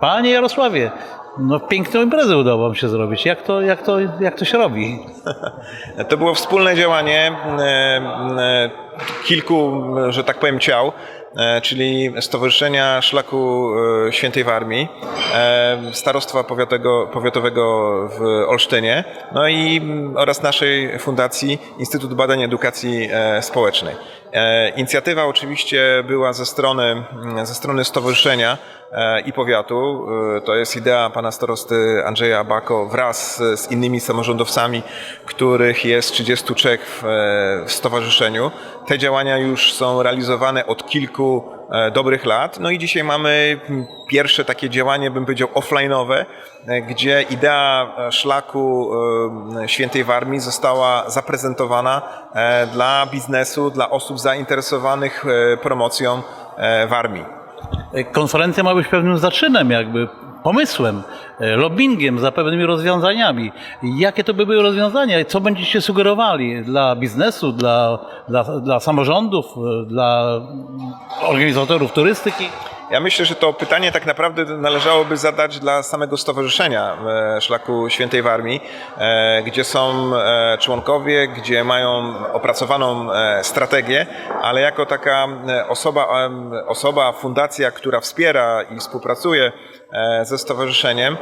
Panie Jarosławie, no piękną imprezę udało wam się zrobić. Jak to, jak to, jak to się robi? To było wspólne działanie e, e, kilku, że tak powiem, ciał, e, czyli Stowarzyszenia Szlaku Świętej Warmii, Starostwa Powiatowego, Powiatowego w Olsztynie, no i oraz naszej fundacji Instytut Badań Edukacji Społecznej. E, Inicjatywa oczywiście była ze strony, ze strony stowarzyszenia e, i powiatu. E, To jest idea pana starosty Andrzeja Bako wraz z innymi samorządowcami, których jest 33 w, stowarzyszeniu. Te działania już są realizowane od kilku dobrych lat. No i dzisiaj mamy pierwsze takie działanie, bym powiedział, offline'owe, e, gdzie idea e, szlaku e, Świętej Warmii została zaprezentowana e, dla biznesu, dla osób zainteresowanych e, promocją e, Warmii. Konferencja ma być pewnym zaczynem, jakby pomysłem, e, lobbyingiem za pewnymi rozwiązaniami. Jakie to by były rozwiązania? Co będziecie sugerowali dla biznesu, dla, dla, dla samorządów, e, dla organizatorów turystyki? Ja myślę, że to pytanie tak naprawdę należałoby zadać dla samego Stowarzyszenia e, Szlaku Świętej Warmii, e, gdzie są e, członkowie, gdzie mają opracowaną strategię, ale jako taka osoba, osoba, fundacja, która wspiera i współpracuje ze stowarzyszeniem,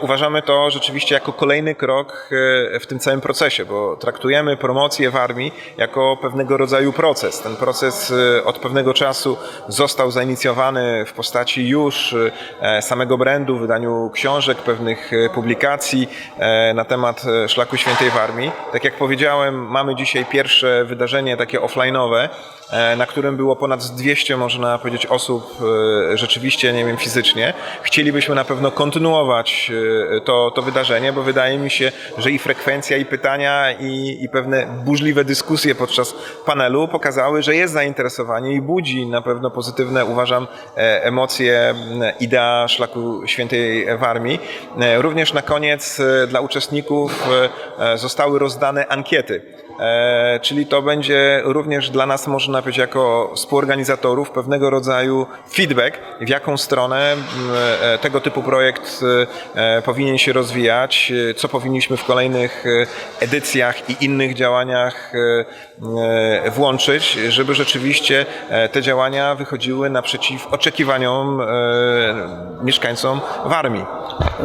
uważamy to rzeczywiście jako kolejny krok w tym całym procesie, bo traktujemy promocję w armii jako pewnego rodzaju proces. Ten proces od pewnego czasu został zainicjowany w postaci już e, samego brandu, wydaniu książek, pewnych e, publikacji e, na temat Szlaku Świętej Warmii. Tak jak powiedziałem, mamy dzisiaj pierwsze wydarzenie takie offline'owe, na którym było ponad 200, można powiedzieć, osób rzeczywiście, nie wiem, fizycznie. Chcielibyśmy na pewno kontynuować to, to wydarzenie, bo wydaje mi się, że i frekwencja, i pytania, i, i pewne burzliwe dyskusje podczas panelu pokazały, że jest zainteresowanie i budzi na pewno pozytywne, uważam, emocje m, idea Szlaku Świętej Warmii. E, Również na koniec e, dla uczestników e, e, zostały rozdane ankiety. E, czyli to będzie również dla nas, można powiedzieć, jako współorganizatorów pewnego rodzaju feedback, w jaką stronę m, e, tego typu projekt e, powinien się rozwijać, co powinniśmy w kolejnych edycjach i innych działaniach włączyć, żeby rzeczywiście te działania wychodziły naprzeciw oczekiwaniom mieszkańcom Warmii.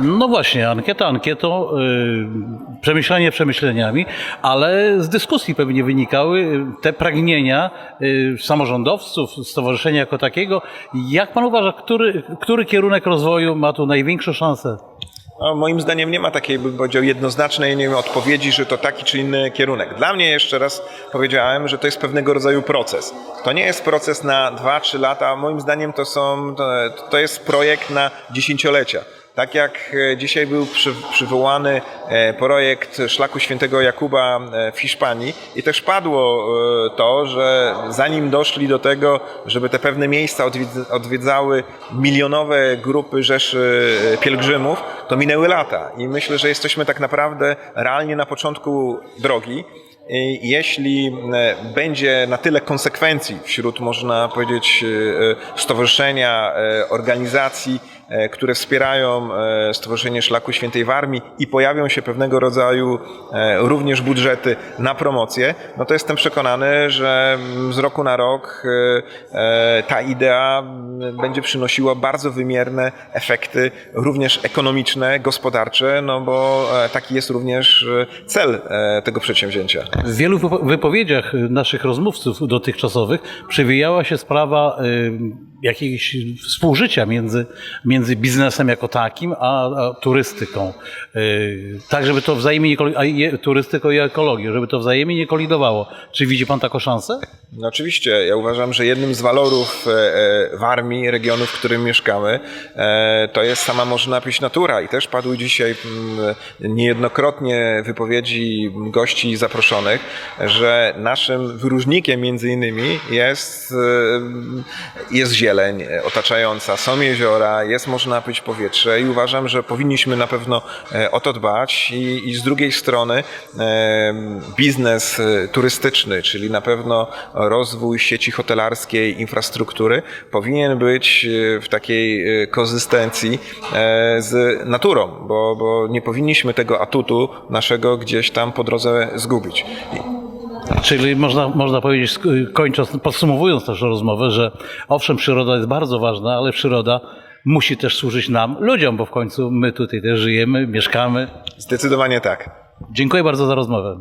No właśnie, ankieta ankietą, y, przemyślenie przemyśleniami, ale z dyskusji pewnie wynikały y, te pragnienia y, samorządowców, stowarzyszenia jako takiego. Jak pan uważa, który, który kierunek rozwoju ma tu największą szansę? No, moim zdaniem nie ma takiej, bym powiedział, jednoznacznej nie wiem, odpowiedzi, że to taki czy inny kierunek. Dla mnie jeszcze raz powiedziałem, że to jest pewnego rodzaju proces. To nie jest proces na 2-3 lata. Moim zdaniem to, są, to, to jest projekt na dziesięciolecia. Tak jak e, dzisiaj był przy, przywołany e, projekt Szlaku Świętego Jakuba e, w Hiszpanii i też padło to, że zanim doszli do tego, żeby te pewne miejsca odwiedz- odwiedzały milionowe grupy rzeszy pielgrzymów, to minęły lata i myślę, że jesteśmy tak naprawdę realnie na początku drogi. Jeśli e, będzie na tyle konsekwencji wśród, można powiedzieć, e, stowarzyszenia, e, organizacji, e, które wspierają Stowarzyszenie Szlaku Świętej Warmii i pojawią się pewnego rodzaju również budżety na promocję, no to jestem przekonany, że mm, z roku na rok ta idea mm, będzie przynosiła bardzo wymierne efekty, również ekonomiczne, gospodarcze, no bo taki jest również cel tego przedsięwzięcia. W wielu wypo- wypowiedziach naszych rozmówców dotychczasowych przewijała się sprawa y, jakiegoś współżycia między, między biznesem jako takim, a, a turystyką. Y, tak, żeby to wzajemnie nie turystyką i ekologią, żeby to wzajemnie nie kolidowało. Czy widzi pan taką szansę? No oczywiście, ja uważam, że jednym z walorów e, e, Warmii, regionu, w którym mieszkamy, e, to jest sama można powiedzieć natura i też padły dzisiaj mm, niejednokrotnie wypowiedzi gości zaproszonych, że naszym wyróżnikiem między innymi jest, e, jest zieleń, otaczająca, są jeziora, jest można pić powietrze i uważam, że powinniśmy na pewno e, o to dbać i, i z drugiej strony e, biznes e, turystyczny, czyli na pewno rozwój sieci hotelarskiej, infrastruktury powinien być w takiej konsystencji z naturą, bo, bo nie powinniśmy tego atutu naszego gdzieś tam po drodze zgubić. Czyli można, można powiedzieć, kończąc, podsumowując naszą rozmowę, że owszem, przyroda jest bardzo ważna, ale przyroda musi też służyć nam, ludziom, bo w końcu my tutaj też żyjemy, mieszkamy. Zdecydowanie tak. Dziękuję bardzo za rozmowę.